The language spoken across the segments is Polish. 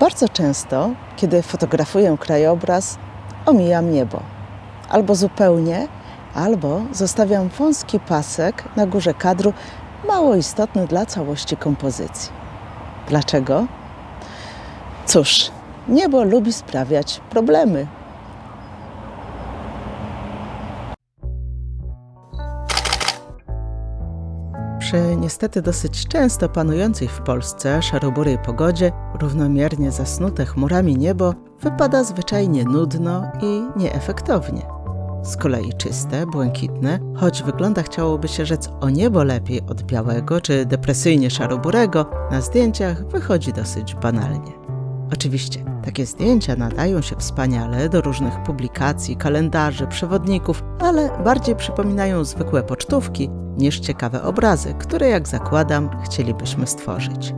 Bardzo często, kiedy fotografuję krajobraz, omijam niebo. Albo zupełnie, albo zostawiam wąski pasek na górze kadru, mało istotny dla całości kompozycji. Dlaczego? Cóż, niebo lubi sprawiać problemy. Przy niestety dosyć często panującej w Polsce szaroburej pogodzie, równomiernie zasnute chmurami niebo wypada zwyczajnie nudno i nieefektownie. Z kolei czyste, błękitne, choć wygląda chciałoby się rzec o niebo lepiej od białego czy depresyjnie szaroburego, na zdjęciach wychodzi dosyć banalnie. Oczywiście, takie zdjęcia nadają się wspaniale do różnych publikacji, kalendarzy, przewodników, ale bardziej przypominają zwykłe pocztówki niż ciekawe obrazy, które, jak zakładam, chcielibyśmy stworzyć.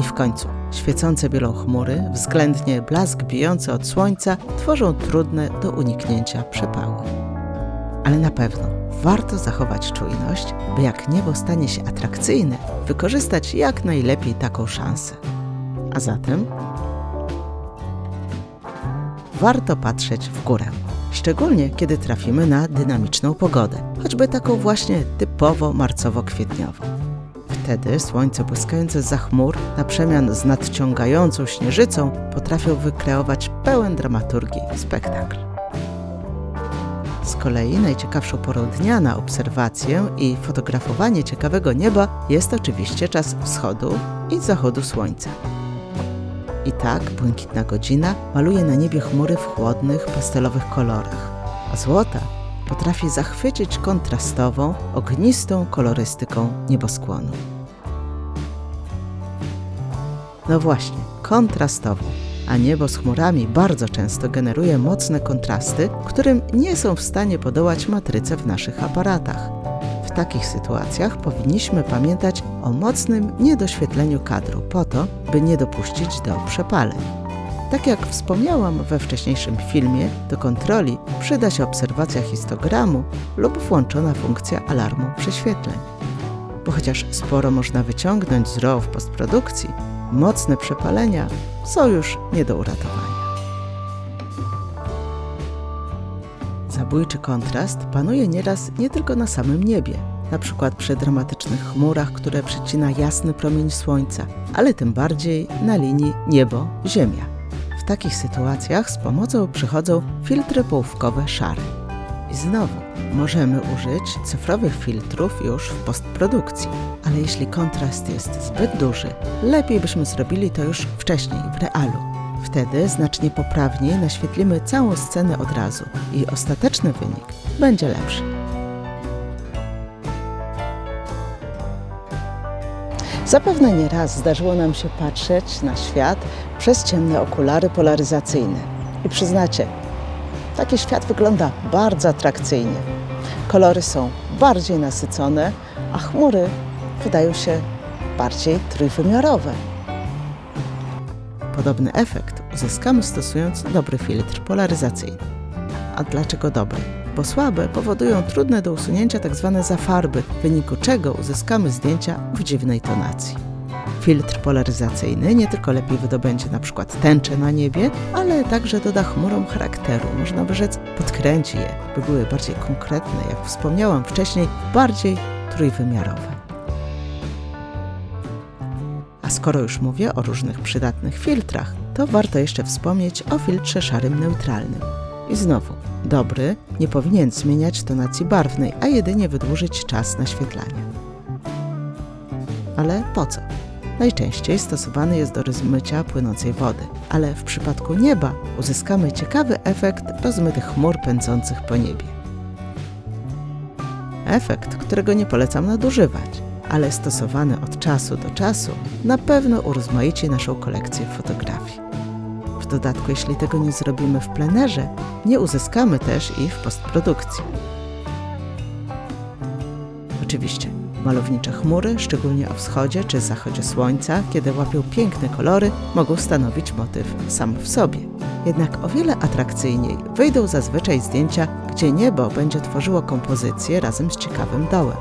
I w końcu, świecące bielą chmury, względnie blask bijący od słońca, tworzą trudne do uniknięcia przepały. Ale na pewno warto zachować czujność, by jak niebo stanie się atrakcyjne, wykorzystać jak najlepiej taką szansę. A zatem warto patrzeć w górę. Szczególnie kiedy trafimy na dynamiczną pogodę, choćby taką właśnie typowo marcowo-kwietniową. Wtedy słońce błyskające za chmur, na przemian z nadciągającą śnieżycą, potrafią wykreować pełen dramaturgii spektakl. Z kolei najciekawszą porą dnia na obserwację i fotografowanie ciekawego nieba jest oczywiście czas wschodu i zachodu słońca. I tak błękitna godzina maluje na niebie chmury w chłodnych, pastelowych kolorach, a złota potrafi zachwycić kontrastową, ognistą kolorystyką nieboskłonu. No właśnie, kontrastową, a niebo z chmurami bardzo często generuje mocne kontrasty, którym nie są w stanie podołać matryce w naszych aparatach. W takich sytuacjach powinniśmy pamiętać o mocnym niedoświetleniu kadru po to, by nie dopuścić do przepaleń. Tak jak wspomniałam we wcześniejszym filmie, do kontroli przyda się obserwacja histogramu lub włączona funkcja alarmu prześwietleń. Bo chociaż sporo można wyciągnąć z RAW w postprodukcji, mocne przepalenia są już nie do uratowania. Zabójczy kontrast panuje nieraz nie tylko na samym niebie, na przykład przy dramatycznych chmurach, które przecina jasny promień słońca, ale tym bardziej na linii niebo-ziemia. W takich sytuacjach z pomocą przychodzą filtry połówkowe szare. I znowu możemy użyć cyfrowych filtrów już w postprodukcji, ale jeśli kontrast jest zbyt duży, lepiej byśmy zrobili to już wcześniej w realu. Wtedy znacznie poprawniej naświetlimy całą scenę od razu i ostateczny wynik będzie lepszy. Zapewne nie raz zdarzyło nam się patrzeć na świat przez ciemne okulary polaryzacyjne. I przyznacie, taki świat wygląda bardzo atrakcyjnie. Kolory są bardziej nasycone, a chmury wydają się bardziej trójwymiarowe. Podobny efekt uzyskamy stosując dobry filtr polaryzacyjny. A dlaczego dobry? Bo słabe powodują trudne do usunięcia tzw. zafarby, w wyniku czego uzyskamy zdjęcia w dziwnej tonacji. Filtr polaryzacyjny nie tylko lepiej wydobędzie przykład tęcze na niebie, ale także doda chmurom charakteru, można by rzec podkręci je, by były bardziej konkretne, jak wspomniałam wcześniej, bardziej trójwymiarowe. Skoro już mówię o różnych przydatnych filtrach, to warto jeszcze wspomnieć o filtrze szarym neutralnym. I znowu, dobry nie powinien zmieniać tonacji barwnej, a jedynie wydłużyć czas naświetlania. Ale po co? Najczęściej stosowany jest do rozmycia płynącej wody, ale w przypadku nieba uzyskamy ciekawy efekt rozmytych chmur pędzących po niebie. Efekt, którego nie polecam nadużywać, ale stosowany od czasu do czasu na pewno urozmaici naszą kolekcję fotografii. W dodatku, jeśli tego nie zrobimy w plenerze, nie uzyskamy też ich w postprodukcji. Oczywiście, malownicze chmury, szczególnie o wschodzie czy zachodzie słońca, kiedy łapią piękne kolory, mogą stanowić motyw sam w sobie. Jednak o wiele atrakcyjniej wyjdą zazwyczaj zdjęcia, gdzie niebo będzie tworzyło kompozycję razem z ciekawym dołem.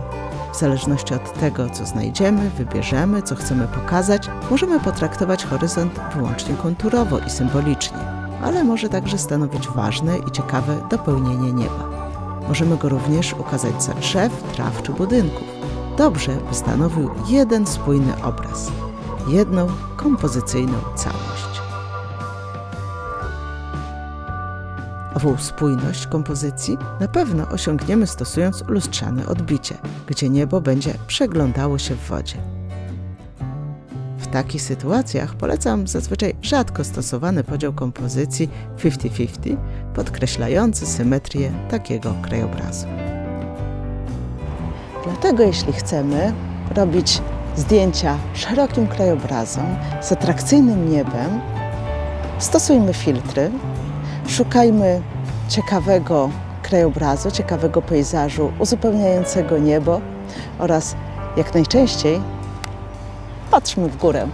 W zależności od tego, co znajdziemy, wybierzemy, co chcemy pokazać, możemy potraktować horyzont wyłącznie konturowo i symbolicznie, ale może także stanowić ważne i ciekawe dopełnienie nieba. Możemy go również ukazać za drzew, traw czy budynków. Dobrze, by stanowił jeden spójny obraz, jedną kompozycyjną całość. Ową spójność kompozycji na pewno osiągniemy stosując lustrzane odbicie, gdzie niebo będzie przeglądało się w wodzie. W takich sytuacjach polecam zazwyczaj rzadko stosowany podział kompozycji 50-50, podkreślający symetrię takiego krajobrazu. Dlatego jeśli chcemy robić zdjęcia szerokim krajobrazom z atrakcyjnym niebem, stosujmy filtry, szukajmy ciekawego krajobrazu, ciekawego pejzażu, uzupełniającego niebo oraz jak najczęściej patrzmy w górę.